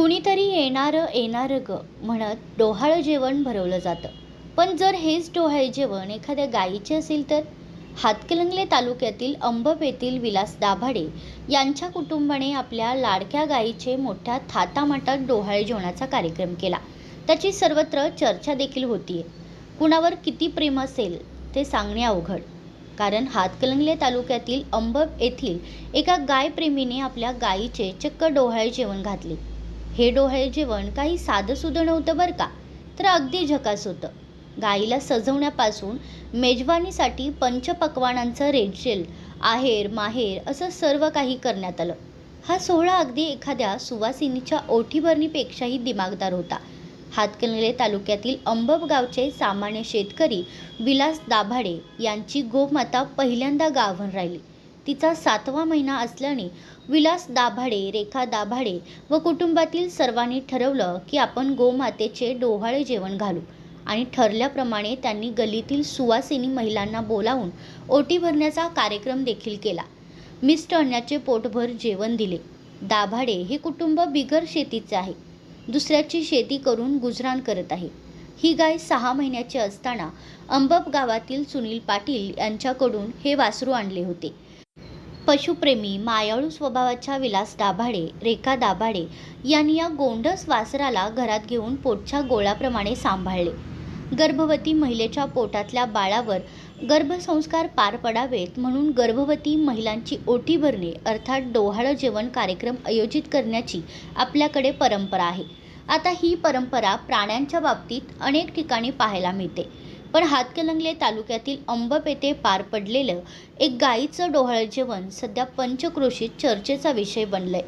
कुणीतरी येणारं येणारं ग म्हणत डोहाळं जेवण भरवलं जातं. पण जर हेच डोहाळे जेवण एखाद्या गायीचे असेल तर? हातकलंगले तालुक्यातील अंबप येथील विलास दाभाडे यांच्या कुटुंबाने आपल्या लाडक्या गायीचे मोठ्या थाटामाटात डोहाळे जेवणाचा कार्यक्रम केला. त्याची सर्वत्र चर्चा देखील होतीये. कुणावर किती प्रेम असेल ते सांगणे अवघड. कारण हातकलंगले तालुक्यातील अंबप येथील एका गायप्रेमीने आपल्या गायीचे चक्क डोहाळे जेवण घातले. हे डोहाळे जेवण काही साधंसुधं नव्हतं बरं का? तर अगदी झकास होतं. गाईला सजवण्यापासून मेजवानीसाठी पंचपक्वानांचं रेडशेल आहेर माहेर असं सर्व काही करण्यात आलं. हा सोहळा अगदी एखाद्या सुवासिनीच्या ओठीभरणीपेक्षाही दिमागदार होता. हातकणंगले तालुक्यातील अंबब गावचे सामान्य शेतकरी विलास दाभाडे यांची गोमाता पहिल्यांदा गाभण राहिली. तिचा सातवा महिना असल्याने विलास दाभाडे रेखा दाभाडे व कुटुंबातील सर्वांनी ठरवलं की आपण गोमातेचे डोहाळे जेवण घालू आणि ठरल्याप्रमाणे त्यांनी गल्लीतील सुवासिनी महिलांना बोलावून ओटी भरण्याचा कार्यक्रम देखील केला. मिस्ट अन्नाचे पोटभर जेवण दिले. दाभाडे हे कुटुंब बिगर शेतीचे आहे. दुसऱ्याची शेती करून गुजराण करत आहे. ही गाय सहा महिन्याची असताना अंबप गावातील सुनील पाटील यांच्याकडून हे वासरू आणले होते. पशुप्रेमी मायाळू स्वभावाच्या विलास दाभाडे रेखा दाभाडे यांनी या गोंडस वासराला घरात घेऊन पोटच्या गोळाप्रमाणे सांभाळले. गर्भवती महिलेच्या पोटातल्या बाळावर गर्भसंस्कार पार पडावेत म्हणून गर्भवती महिलांची ओटी भरणे अर्थात डोहाळं जेवण कार्यक्रम आयोजित करण्याची आपल्याकडे परंपरा आहे. आता ही परंपरा प्राण्यांच्या बाबतीत अनेक ठिकाणी पाहायला मिळते. पण हातकलंगले तालुक्यातील अंबप येथे पार पडलेलं एक गाईचं डोहाळं जेवण सध्या पंचक्रोशीत चर्चेचा विषय बनलंय.